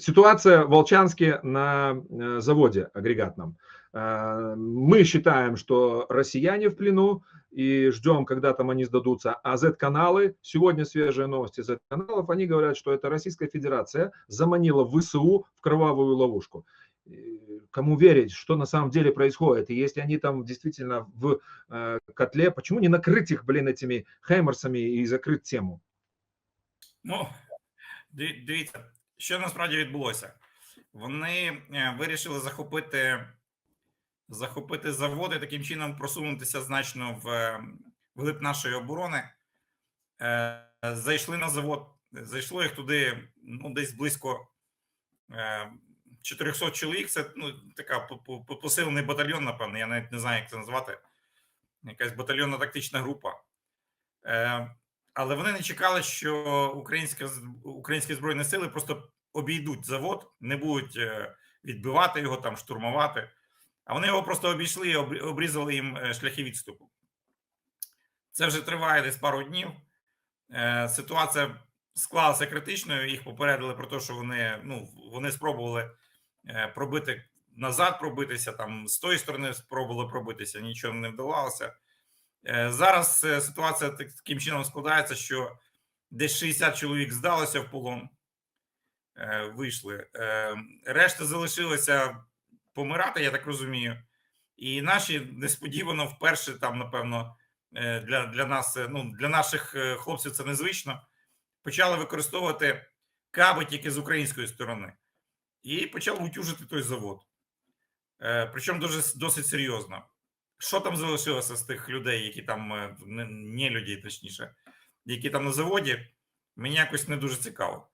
Ситуация в Волчанске на э, заводе агрегатном. Э, Мы считаем, что россияне в плену и ждем, когда там они сдадутся. А Z-каналы, сегодня свежие новости Z-каналов, они говорят, что это Российская Федерация заманила ВСУ в кровавую ловушку. Кому верить, что на самом деле происходит? И если они там действительно в э, котле, почему не накрыть их, блин, этими хеймерсами и закрыть тему? Ну, диві- дивіться, що насправді відбулося. Вони е, вирішили захопити, захопити заводи, таким чином просунутися значно в е, вглиб нашої оборони. Е, Зайшли на завод, зайшло їх туди ну, десь близько е, 400 чоловік. Це ну, така по- по- по- посилений батальйон, напевно, я навіть не знаю, як це назвати. Якась батальйонна тактична група. Е, але вони не чекали, що українська українські збройні сили просто обійдуть завод, не будуть е, відбивати його там, штурмувати. А вони його просто обійшли і обрізали їм е, шляхи відступу. Це вже триває десь пару днів. Е, Ситуація склалася критичною. Їх попередили про те, що вони ну вони спробували пробити назад, пробитися там з тої сторони, спробували пробитися, нічого не вдавалося. Е, Зараз е, ситуація таким чином складається, що десь 60 чоловік здалося в полон, е, вийшли. Решта залишилася помирати, я так розумію. І наші несподівано вперше там, напевно, для, для нас, ну, для наших хлопців це незвично. Почали використовувати каби тільки з української сторони. І почали утюжити той завод. Причому дуже досить серйозно що там залишилося з тих людей, які там е, не, людей, точніше, які там на заводі, мені якось не дуже цікаво.